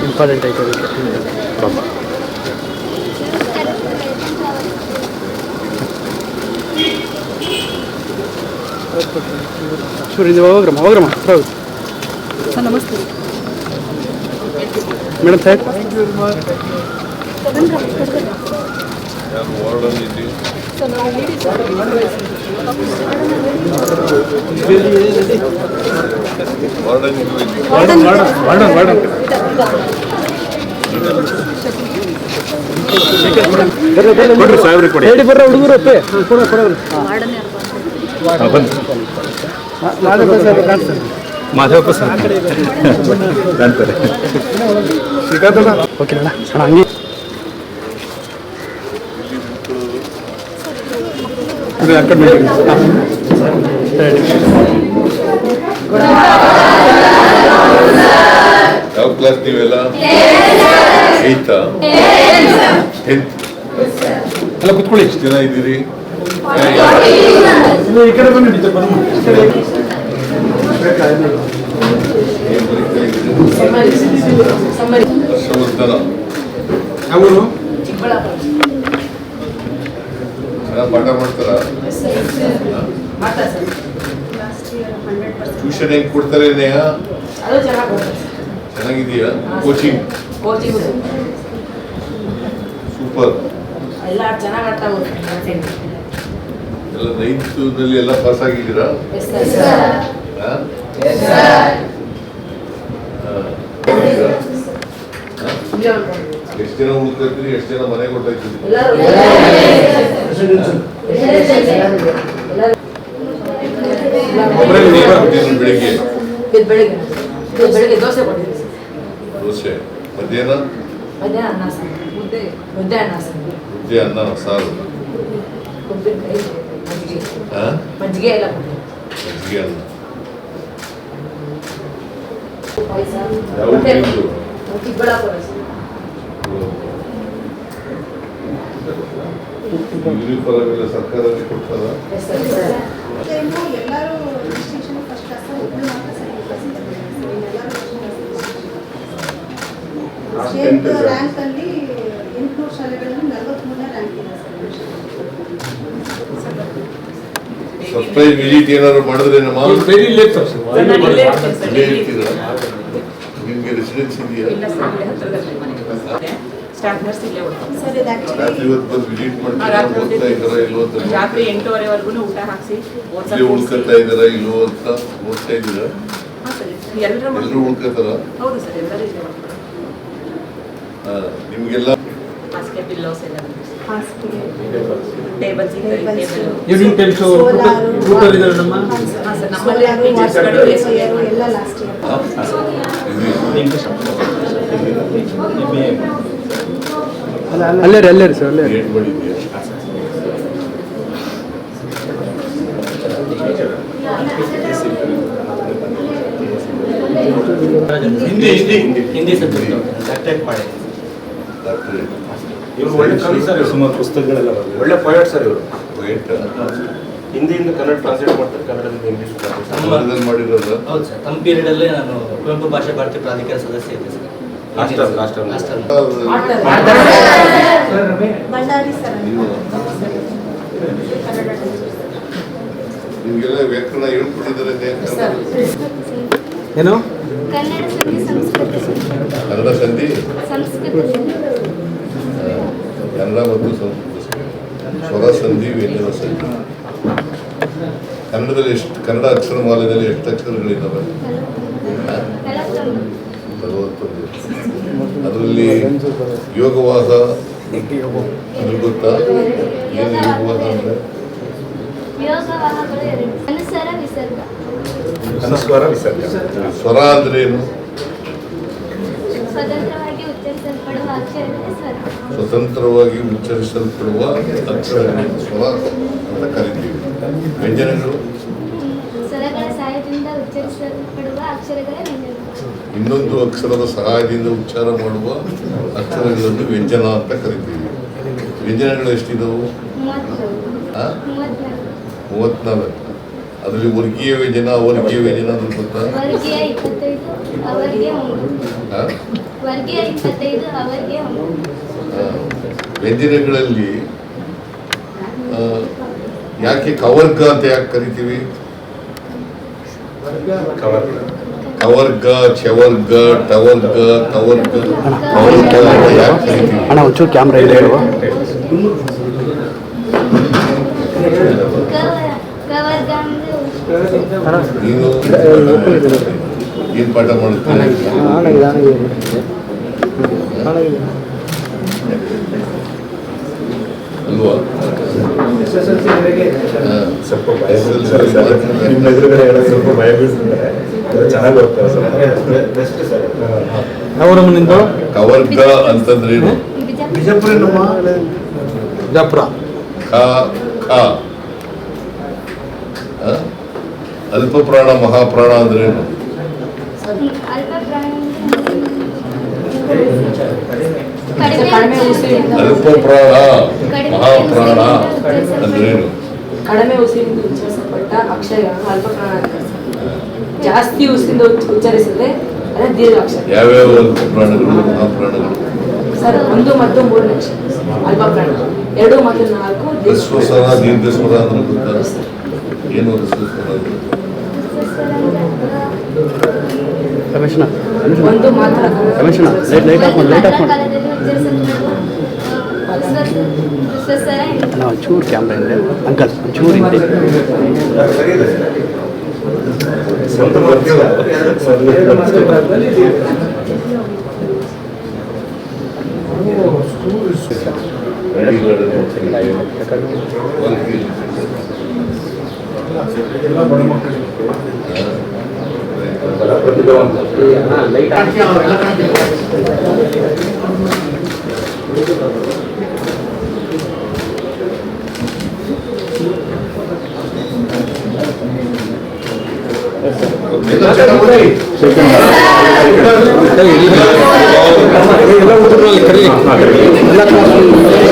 Important ಆಯ್ತು ಅದಕ್ಕೆ ಸೂರ್ಯ ನೀವು ಹೋಗ್ರಮ್ಮ ಹೋಗ್ರಮ್ಮ ಹತ್ರ ಹೋಗಿ ಸರ್ ನಮಸ್ತೆ. ಮೇಡಮ್ ಸಾಹೇಬ್. ಸಾಹೇಬ್ರಿಗೆ ಕೊಡಿ ಹೇಳಿ ಹುಡುಗರು ಮಾಧವಪ್ಪ ಸರ್ ಓಕೆ ಅಣ್ಣ ಹಂಗೆ ಇದು ಆ ಕಡೆ ನೋಡಿ. ಹಾಂ. ಹೇಳಿ. ಯಾವ ಕ್ಲಾಸ್ ನೀವೆಲ್ಲ ಏಯ್ತಾ ಟೆಂತ್ ಎಲ್ಲ ಕುತ್ಕೊಳ್ಳಿ ಎಷ್ಟು ಜನ ಇದ್ದೀರಿ ಈ ಕಡೆ ಬನ್ನಿ ಟೀಚರ್ ಬನ್ನಿ ಹರ್ಷವರ್ಧನ ಅವರು ಪಾಠ ಮಾಡ್ತಾರ? ಟ್ಯೂಷನ್ ಹೆಂಗ್ ಕೊಡ್ತಾರೆ ನೇಹ ಚೆನ್ನಾಗಿದೆಯಾ ಕೋಚಿಂಗ್ ಸೂಪರ್ ಎಲ್ಲ ಚೆನ್ನಾಗಿ ಅರ್ಥ ಎಲ್ಲ ನೈನ್ತ್ನಲ್ಲಿ ಎಲ್ಲ ಪಾಸ್ ಆಗಿದ್ದೀರಾ ಹಾ? ಎಷ್ಟು ಜನ ಉಳ್ಕೊಳ್ತೀರಿ ಎಷ್ಟು ಜನ ಮನೆ ಮಧ್ಯಾಹ್ನ ಬೆಳಿಗ್ಗೆ? ಇದು ಬೆಳಿಗ್ಗೆ. ಇದು ಬೆಳಿಗ್ಗೆ ದೋಸೆ ಕೊಟ್ಟಿದ್ದೀವಿ ದೋಸೆ ಮಧ್ಯಾಹ್ನ? ಮುದ್ದೆ ಮುದ್ದೆ ಅನ್ನ ಸರ್. ಮುದ್ದೆ ಅನ್ನ ಸಾರು. ಮಜ್ಜಿಗೆ. ಎಲ್ಲ ಮಜ್ಜಿಗೆ ಅನ್ನ. ಪಾಯಸ. ಯಾವ ಊರಿದ್ದು? ಚಿಕ್ಕಬಳ್ಳಾಪುರ ಸರ್ ಯೂನಿಫಾರ್ಮ್ ಎಲ್ಲ ಸರ್ಕಾರದಲ್ಲಿ ಕೊಡ್ತಾರ ಎಸ್ ಸರ್ ಸರ್ ಟೈಮು ಎಲ್ಲರೂ ಡಿಸ್ಟಿಂಕ್ಷನ್ ಫಸ್ಟ್ ಕ್ಲಾಸ್ ಒಬ್ಬರು ಮಾತ್ರ ಸೆಕೆಂಡ್ ಕ್ಲಾಸ್ ಸ್ಟೇಟ್ ರ್ಯಾಂಕ್ ಅಲ್ಲಿ ಎಂಟುನೂರು ಶಾಲೆಗಳಲ್ಲಿ ನಲವತ್ಮೂರನೇ ರ್ಯಾಂಕ್ ಇದೆ ಸರ್ಪ್ರೈಸ್ ವಿಸಿಟ್ ಏನಾದ್ರು ಮಾಡಿದ್ರೆ ನಮ್ಮ ನಿಮ್ಗೆ ರೆಸಿಡೆನ್ಸ್ ಇದೆಯಾ? ಸರ್ ಇಲ್ಲೇ ಇದು ರಾತ್ರಿ ಎಂಟೂವರೆವರೆಗೂ ಊಟ ಹಾಕಿಸಿ ಉಳ್ಕೊತಾ ಇದ್ದಾರಾ ಇಲ್ವೋ ಅಂತ ಓದ್ತಾ ಇದ್ದೀರಾ? ಎಲ್ಲರೂ ಉಳ್ಕೊತಾರ? ಹೌದು ಸರ್ ಎಲ್ಲರೂ ಇಲ್ಲೇ ನಿಮ್ಗೆಲ್ಲ ಹಾಸಿಗೆ ಪಿಲ್ಲೋಸ್ ಎಲ್ಲ ಟೇಬಲ್ಸ್ ಟೇಬಲ್ ಎಲ್ಲ ಲಾಸ್ಟ್ ಇಯರ್? ಅಲ್ಲೇ ರೀ ಅಲ್ಲೇ ರೀ ಸರ್ ಅಲ್ಲೇ ಹಿಂದಿ ಹಿಂದಿ ಹಿಂದಿ. ಸಬ್ಜೆಕ್ಟ್ ಮಾಡಿ ಇವರು ಒಳ್ಳೆ ಕವಿ ಸರ್ ಸುಮಾರು ಪುಸ್ತಕಗಳೆಲ್ಲ. ಒಳ್ಳೆ ಪೊಯಟ್ ಸರ್ ಇವರು. ಹಿಂದಿಯಿಂದ ಕನ್ನಡ ಟ್ರಾನ್ಸ್ಲೇಟ್ ಮಾಡ್ತಾರೆ ಕನ್ನಡದಿಂದ ಇಂಗ್ಲಿಷ್ ಮಾಡಿರೋದ? ಹೌದು ಸರ್. ತಮ್ಮ ಪೀರಿಯಡಲ್ಲೇ ನಾನು ಕುವೆಂಪು ಭಾಷೆ ಭಾರತೀಯ ಪ್ರಾಧಿಕಾರ ಸದಸ್ಯ ಇದ್ದೆ ಸರ್. ನಿಮ್ಗೆಲ್ಲ ವ್ಯಾಕರಣ ಹೇಳ್ಕೊಟ್ಟಿದ್ದಾರೆ ಏನು? ಕನ್ನಡ ಸಂಧಿ ಸಂಸ್ಕೃತ. ಕನ್ನಡ ಮತ್ತು ಸಂಸ್ಕೃತ. ಸ್ವರ ಸಂಧಿ ವ್ಯಂಜನ ಸಂಧಿ. ಕನ್ನಡದಲ್ಲಿ ಎಷ್ಟು ಕನ್ನಡ ಅಕ್ಷರಮಾಲೆಯಲ್ಲಿ ಎಷ್ಟು ಅಕ್ಷರಗಳಿದ್ದಾವೆ? ನಲವತ್ತೊಂದು ಅದರಲ್ಲಿ ಯೋಗವಾದ ನಿಮ್ಗೆ ಗೊತ್ತಾ ಏನು ಯೋಗವಾದ ಅಂದ್ರೆ? ಯೋಗವಾಹಗಳು ಎರಡು ಅನುಸಾರ ವಿಸರ್ಗ. ಅನುಸ್ವಾರ ವಿಸರ್ಗ. ಸ್ವರ ಅಂದ್ರೆ ಏನು? ಸ್ವತಂತ್ರವಾಗಿ ಉಚ್ಚರಿಸಲ್ಪಡುವ ಅಕ್ಷರ ಸ್ವರ. ಸ್ವತಂತ್ರವಾಗಿ ಉಚ್ಚರಿಸಲ್ಪಡುವ ಅಕ್ಷರಗಳನ್ನು ಸ್ವರ ಅಂತ ಕರಿತೀವಿ. ವ್ಯಂಜನಗಳು? ಸ್ವರಗಳ ಸಹಾಯದಿಂದ ಉಚ್ಚರಿಸಲ್ಪಡುವ ಅಕ್ಷರಗಳೇ ಇನ್ನೊಂದು ಅಕ್ಷರದ ಸಹಾಯದಿಂದ ಉಚ್ಚಾರ ಮಾಡುವ ಅಕ್ಷರಗಳನ್ನು ವ್ಯಂಜನ ಅಂತ ಕರಿತೀವಿ. ವ್ಯಂಜನಗಳು ಎಷ್ಟಿದವು? ಮೂವತ್ನಾಲ್ಕು. ಅದರಲ್ಲಿ ವರ್ಗೀಯ ವ್ಯಂಜನ ಅವರ್ಗೀಯ ವ್ಯಂಜನ ಅಂದ್ರೆ ಗೊತ್ತಾ? ವ್ಯಂಜನಗಳಲ್ಲಿ ಯಾಕೆ ಕವರ್ಗ ಅಂತ ಯಾಕೆ ಕರಿತೀವಿ? ಕವರ್ಗ. ಚವರ್ಗ ಟವರ್ಗ ಕವರ್ಗ ಗ ಕರಿತೀವಿ ಅಣ್ಣ ಒಂಚೂರು ಕ್ಯಾಮ್ರಾ ಇದೆ ಹೇಳುವ ಏನ್ ಪಾಠ ಆಣಗಿದೆ ಅಲ್ವಾ. ಸ್ವಲ್ಪ ಭಯ. ನಿಮ್ಮ ಎದುರುಗಡೆ ಸ್ವಲ್ಪ ಭಯ ಬೀಳ್ತಿದ್ದಾರೆ ಚೆನ್ನಾಗಿ ಹೋಗ್ತಾರೆ ಸರ್. ಅವರು ನಿಂದು? ಕವರ್ಗ ಅಂತಂದ್ರೇನು ಬಿಜಾಪುರ ಬಿಜಾಪುರ? ಅಲ್ಪ ಪ್ರಾಣ ಮಹಾಪ್ರಾಣ ಅಂದ್ರೇನು ಅಲ್ಪ ಪ್ರಾಣಿ ಅಲ್ಪ ಪ್ರಾಣ ಮಹಾಪ್ರಾಣ ಅಂದ್ರೆ ಅಂದ್ರೇನು ಕಡಿಮೆ ಉಸಿರಿಂದ ಉಚ್ಚರಿಸಲ್ಪಟ್ಟ ಅಕ್ಷಯ ಅಲ್ಪಪ್ರಾಣ ಅಂತ ಜಾಸ್ತಿ ಉಸಿರಿಂದ ಉಚ್ಚ- ಉಚ್ಚರಿಸಿದ್ರೆ ಅದೇ ದೀರ್ಘಾಕ್ಷರ. ಯಾವ್ಯಾವ ಅಲ್ಪ ಪ್ರಾಣಗಳು ಮಹಾಪ್ರಾಣಗಳು ಸರ್ ಒಂದು ಮತ್ತು ಮೂರನೇ ಅಕ್ಷರ. ಅಲ್ಪಪ್ರಾಣ ಎರಡು ಮತ್ತು ನಾಲ್ಕು ಅಂದ್ರೆ ಗೊತ್ತಾ? ಏನು ಅಂದ್ರೆ? ರಮೇಶನ ಒಂದು ಮಾತ್ರ ರಮೇಶನ ಲೈಟ್ ಲೈಟ್ ಆಫ್ ಮಾಡಿ ಲೈಟ್ ಆಫ್ ಮಾಡಿ. ಒಂಚೂರು ಕ್ಯಾಮ್ರಾ ಇದೆ ಅಂಕಲ್ ಒಂಚೂರು ಹಿಂದೆ. ಸ್ವಲ್ಪ ಗೊತ್ತಿಲ್ಲ Ready ಮಾಡೋದು. ವರ್ಗೀಯ. ಎಲ್ಲ ಚೆನ್ನಾಗಿ ಎಲ್ಲ ಹುಡುಗರಲ್ಲಿ